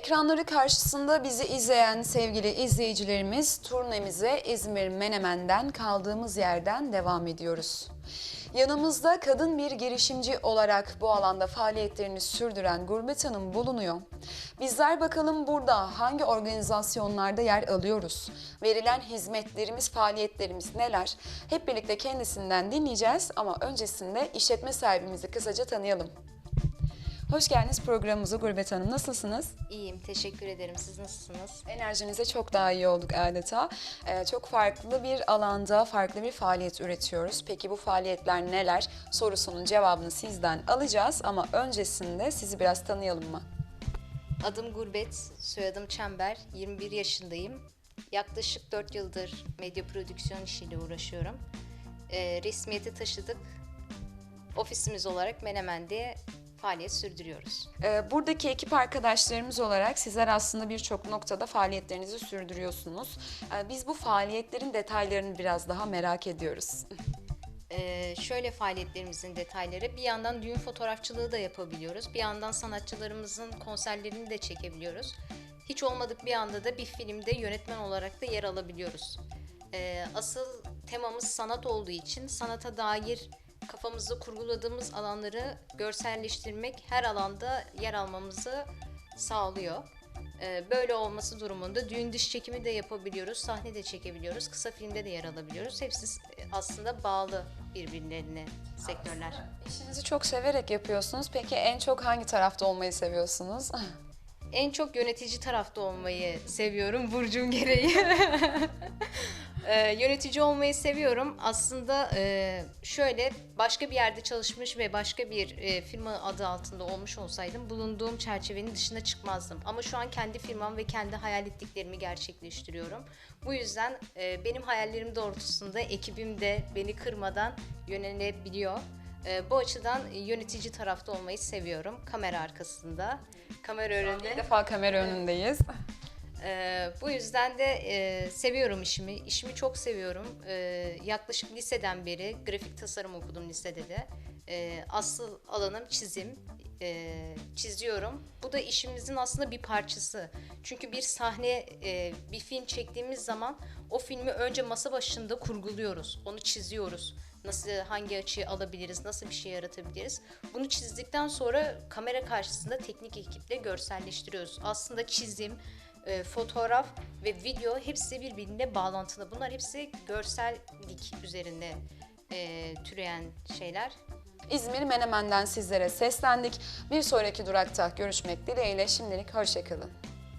Ekranları karşısında bizi izleyen sevgili izleyicilerimiz turnemize İzmir Menemen'den kaldığımız yerden devam ediyoruz. Yanımızda kadın bir girişimci olarak bu alanda faaliyetlerini sürdüren Gurbet Hanım bulunuyor. Bizler bakalım burada hangi organizasyonlarda yer alıyoruz? Verilen hizmetlerimiz, faaliyetlerimiz neler? Hep birlikte kendisinden dinleyeceğiz ama öncesinde işletme sahibimizi kısaca tanıyalım. Hoş geldiniz programımıza Gurbet Hanım. Nasılsınız? İyiyim, teşekkür ederim. Siz nasılsınız? Enerjinize çok daha iyi olduk adeta. Ee, çok farklı bir alanda farklı bir faaliyet üretiyoruz. Peki bu faaliyetler neler? Sorusunun cevabını sizden alacağız ama öncesinde sizi biraz tanıyalım mı? Adım Gurbet, soyadım Çember. 21 yaşındayım. Yaklaşık 4 yıldır medya prodüksiyon işiyle uğraşıyorum. Ee, resmiyeti taşıdık. Ofisimiz olarak Menemen'de faaliyet sürdürüyoruz. Ee, buradaki ekip arkadaşlarımız olarak sizler aslında birçok noktada faaliyetlerinizi sürdürüyorsunuz. Ee, biz bu faaliyetlerin detaylarını biraz daha merak ediyoruz. Ee, şöyle faaliyetlerimizin detayları bir yandan düğün fotoğrafçılığı da yapabiliyoruz. Bir yandan sanatçılarımızın konserlerini de çekebiliyoruz. Hiç olmadık bir anda da bir filmde yönetmen olarak da yer alabiliyoruz. Ee, asıl temamız sanat olduğu için sanata dair kafamızda kurguladığımız alanları görselleştirmek her alanda yer almamızı sağlıyor. Ee, Böyle olması durumunda düğün dış çekimi de yapabiliyoruz, sahne de çekebiliyoruz, kısa filmde de yer alabiliyoruz. Hepsi e, aslında bağlı birbirlerine sektörler. İşinizi çok severek yapıyorsunuz. Peki en çok hangi tarafta olmayı seviyorsunuz? En çok yönetici tarafta olmayı seviyorum burcum gereği. Ee, yönetici olmayı seviyorum. Aslında e, şöyle başka bir yerde çalışmış ve başka bir e, firma adı altında olmuş olsaydım bulunduğum çerçevenin dışına çıkmazdım. Ama şu an kendi firmam ve kendi hayal ettiklerimi gerçekleştiriyorum. Bu yüzden e, benim hayallerim doğrultusunda ekibim de beni kırmadan yönelebiliyor. E, bu açıdan yönetici tarafta olmayı seviyorum. Kamera arkasında, kamera önünde. Bir defa kamera önündeyiz. Ee, bu yüzden de e, seviyorum işimi. İşimi çok seviyorum. Ee, yaklaşık liseden beri grafik tasarım okudum lisede de. Ee, asıl alanım çizim. Ee, çiziyorum. Bu da işimizin aslında bir parçası. Çünkü bir sahne, e, bir film çektiğimiz zaman o filmi önce masa başında kurguluyoruz. Onu çiziyoruz. Nasıl, hangi açıyı alabiliriz, nasıl bir şey yaratabiliriz. Bunu çizdikten sonra kamera karşısında teknik ekiple görselleştiriyoruz. Aslında çizim, e, fotoğraf ve video hepsi birbirine bağlantılı. Bunlar hepsi görsellik üzerine e, türeyen şeyler. İzmir Menemen'den sizlere seslendik. Bir sonraki durakta görüşmek dileğiyle şimdilik hoşçakalın.